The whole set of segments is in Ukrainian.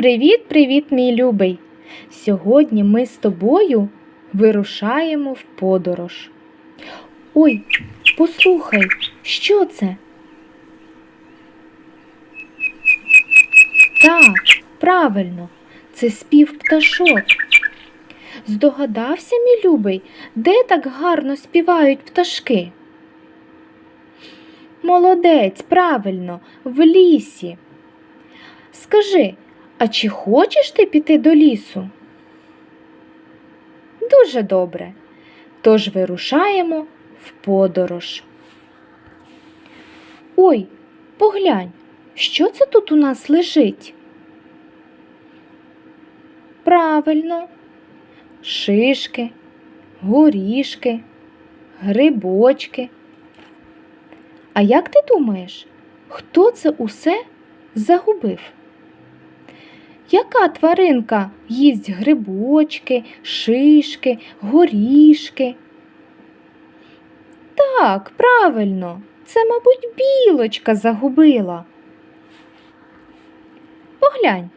Привіт-привіт, мій любий! Сьогодні ми з тобою вирушаємо в подорож. Ой, послухай, що це? Так, правильно, це спів пташок. Здогадався, мій любий, де так гарно співають пташки? Молодець, правильно, в лісі. Скажи, а чи хочеш ти піти до лісу? Дуже добре. Тож вирушаємо в подорож. Ой, поглянь, що це тут у нас лежить? Правильно, шишки, горішки, грибочки. А як ти думаєш, хто це усе загубив? Яка тваринка їсть грибочки, шишки, горішки? Так, правильно, це, мабуть, білочка загубила. Поглянь,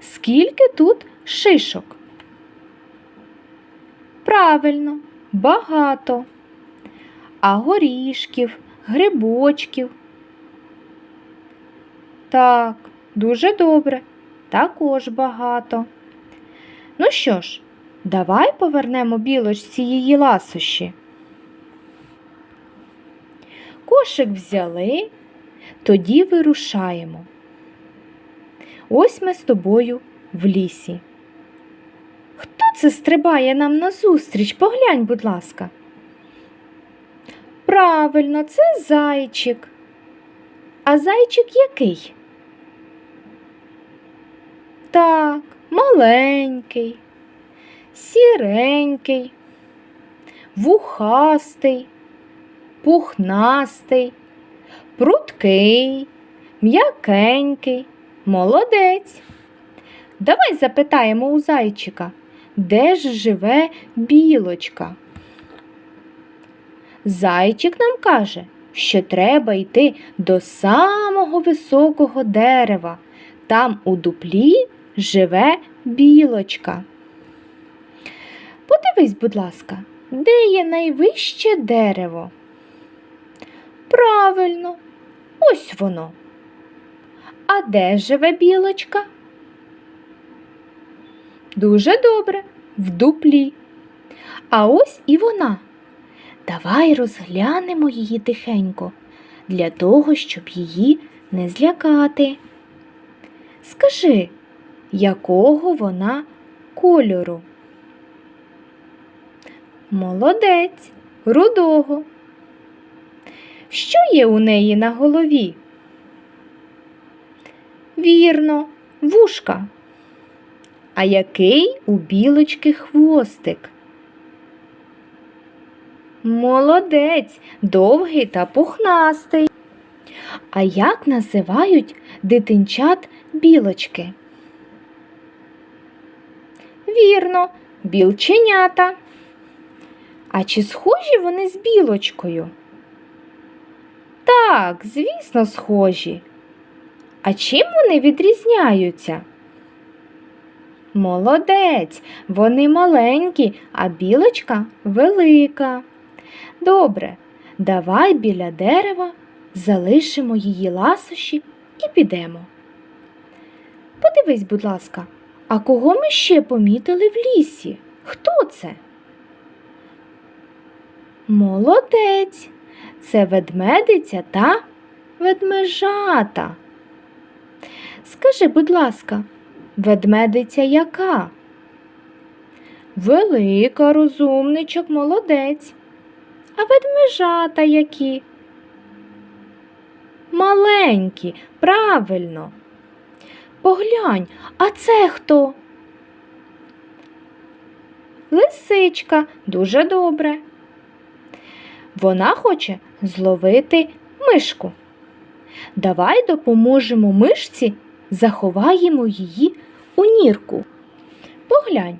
скільки тут шишок? Правильно, багато. А горішків, грибочків. Так, дуже добре також багато. Ну що ж, давай повернемо білочці її ласощі. Кошик взяли, тоді вирушаємо. Ось ми з тобою в лісі. Хто це стрибає нам назустріч? Поглянь, будь ласка. Правильно, це зайчик. А зайчик який? Так, маленький, сіренький, вухастий, пухнастий, пруткий, м'якенький, молодець. Давай запитаємо у зайчика, де ж живе білочка. Зайчик нам каже, що треба йти до самого високого дерева. Там у дуплі живе білочка. Подивись, будь ласка, де є найвище дерево? Правильно, ось воно. А де живе білочка? Дуже добре, в дуплі. А ось і вона. Давай розглянемо її тихенько, для того, щоб її не злякати. Скажи, якого вона кольору? Молодець, рудого. Що є у неї на голові? Вірно, вушка. А який у білочки хвостик? Молодець, довгий та пухнастий. А як називають дитинчат білочки? Вірно, білченята. А чи схожі вони з білочкою? Так, звісно, схожі. А чим вони відрізняються? Молодець, вони маленькі, а білочка велика. Добре, давай біля дерева залишимо її ласощі і підемо. Подивись, будь ласка, а кого ми ще помітили в лісі? Хто це? Молодець, це ведмедиця та ведмежата. Скажи, будь ласка, ведмедиця яка? Велика, розумничок, молодець. А ведмежата які? Маленькі, правильно. Поглянь, а це хто? Лисичка дуже добре. Вона хоче зловити мишку. Давай допоможемо мишці, заховаємо її у нірку. Поглянь,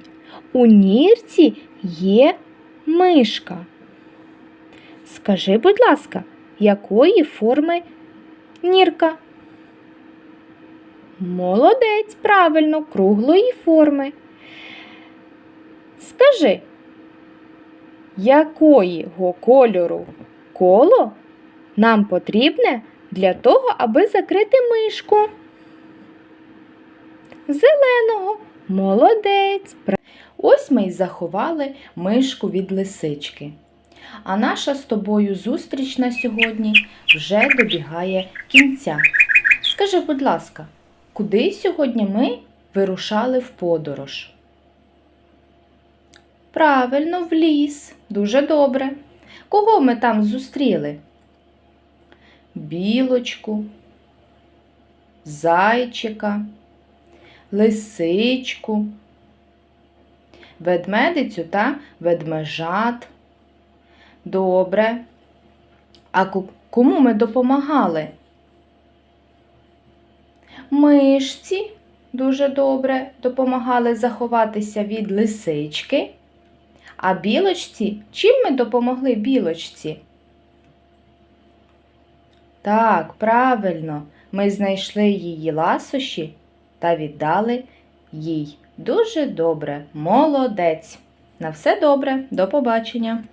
у нірці є мишка. Скажи, будь ласка, якої форми нірка? Молодець, правильно, круглої форми. Скажи, якого кольору коло нам потрібне для того, аби закрити мишку? Зеленого. Молодець. Ось ми й заховали мишку від лисички. А наша з тобою зустріч на сьогодні вже добігає кінця. Скажи, будь ласка, куди сьогодні ми вирушали в подорож? Правильно, в ліс. Дуже добре. Кого ми там зустріли? Білочку, зайчика, лисичку, ведмедицю та ведмежат. Добре. А кому ми допомагали? Мишці дуже добре допомагали заховатися від лисички. А білочці, чим ми допомогли білочці? Так, правильно, ми знайшли її ласощі та віддали їй. Дуже добре, молодець. На все добре, до побачення.